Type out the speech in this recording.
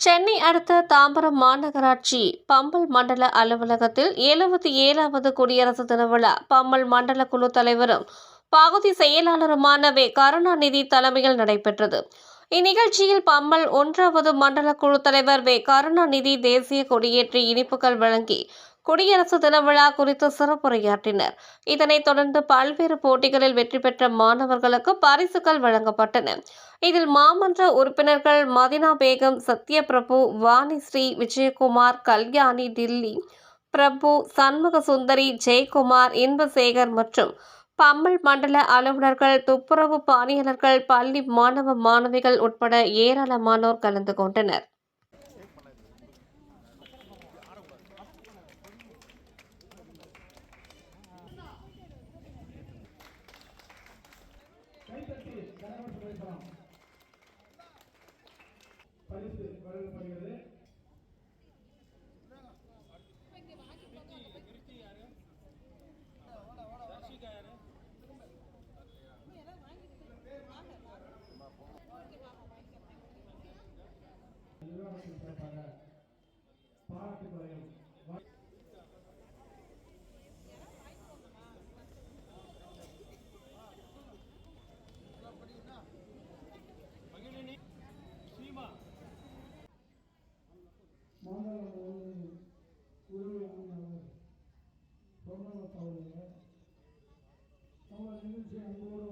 சென்னை அடுத்த தாம்பரம் மாநகராட்சி பம்பல் மண்டல அலுவலகத்தில் எழுபத்தி ஏழாவது குடியரசு தின விழா. பம்பல் மண்டல குழு தலைவரும் பகுதி செயலாளருமான வே. கருணாநிதி தலைமையில் நடைபெற்றது. இந்நிகழ்ச்சியில் பம்பல் ஒன்றாவது மண்டல குழு தலைவர் வே. கருணாநிதி தேசிய கொடியேற்றி இனிப்புகள் வழங்கி குடியரசு தின விழா குறித்து சிறப்புரையாற்றினர். இதனைத் தொடர்ந்து பல்வேறு போட்டிகளில் வெற்றி பெற்ற மாணவர்களுக்கு பரிசுகள் வழங்கப்பட்டன. இதில் மாமன்ற உறுப்பினர்கள் மதினா பேகம் சத்யபிரபு வாணிஸ்ரீ விஜயகுமார் கல்யாணி டில்லி பிரபு சண்முக சுந்தரி ஜெயக்குமார் இன்பசேகர் மற்றும் பம்மல் மண்டல அலுவலர்கள் துப்புரவு பணியாளர்கள் பள்ளி மாணவ மாணவிகள் உட்பட ஏராளமானோர் கலந்து கொண்டனர். பரிசு வழங்கப்படுகிறது நிர்வாகத்தின் சார்பாக பாராட்டு குறையும் DJ